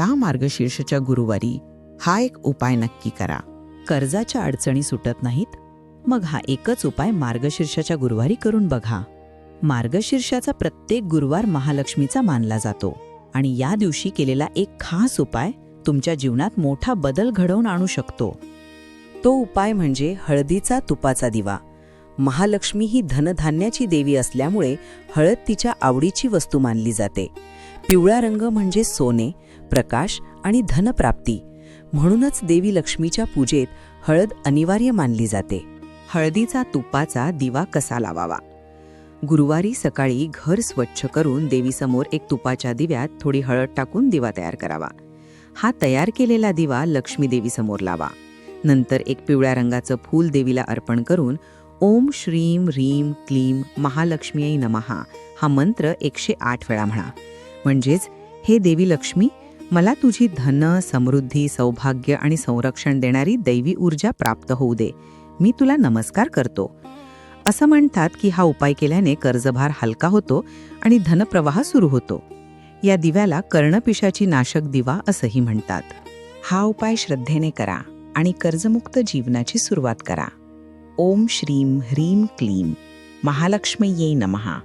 या मार्गशीर्षच्या गुरुवारी हा एक उपाय नक्की करा. कर्जाच्या अडचणी सुटत नाहीत मग हा एकच उपाय मार्गशीर्षाच्या गुरुवारी करून बघा. मार्गशीर्षाचा प्रत्येक गुरुवार महालक्ष्मीचा मानला जातो आणि या दिवशी केलेला एक खास उपाय तुमच्या जीवनात मोठा बदल घडवून आणू शकतो. तो उपाय म्हणजे हळदीचा तुपाचा दिवा. महालक्ष्मी ही धनधान्याची देवी असल्यामुळे हळद तिच्या आवडीची वस्तू मानली जाते. पिवळा रंग म्हणजे सोने प्रकाश आणि धनप्राप्ती. म्हणूनच देवी लक्ष्मीच्या पूजेत हळद अनिवार्य मानली जाते. हळदीचा तुपाचा दिवा कसा लावावा? गुरुवारी सकाळी घर स्वच्छ करून देवीसमोर एक तुपाच्या दिव्यात थोडी हळद टाकून दिवा तयार करावा. हा तयार केलेला दिवा लक्ष्मी देवीसमोर लावा. नंतर एक पिवळ्या रंगाचं फूल देवीला अर्पण करून ओम श्रीम रीम क्लीम महालक्ष्मी नमहा हा मंत्र एकशे आठ वेळा म्हणा. म्हणजेच हे देवी लक्ष्मी मला तुझी धन समृद्धी सौभाग्य आणि संरक्षण देणारी दैवी ऊर्जा प्राप्त होऊ दे. मी तुला नमस्कार करतो. असं म्हणतात की हा उपाय केल्याने कर्जभार हलका होतो आणि धनप्रवाह सुरू होतो. या दिव्याला कर्णपिशाची नाशक दिवा असंही म्हणतात. हा उपाय श्रद्धेने करा आणि कर्जमुक्त जीवनाची सुरुवात करा. ओम श्रीम ह्रीम क्लीम महालक्ष्मीये नमहा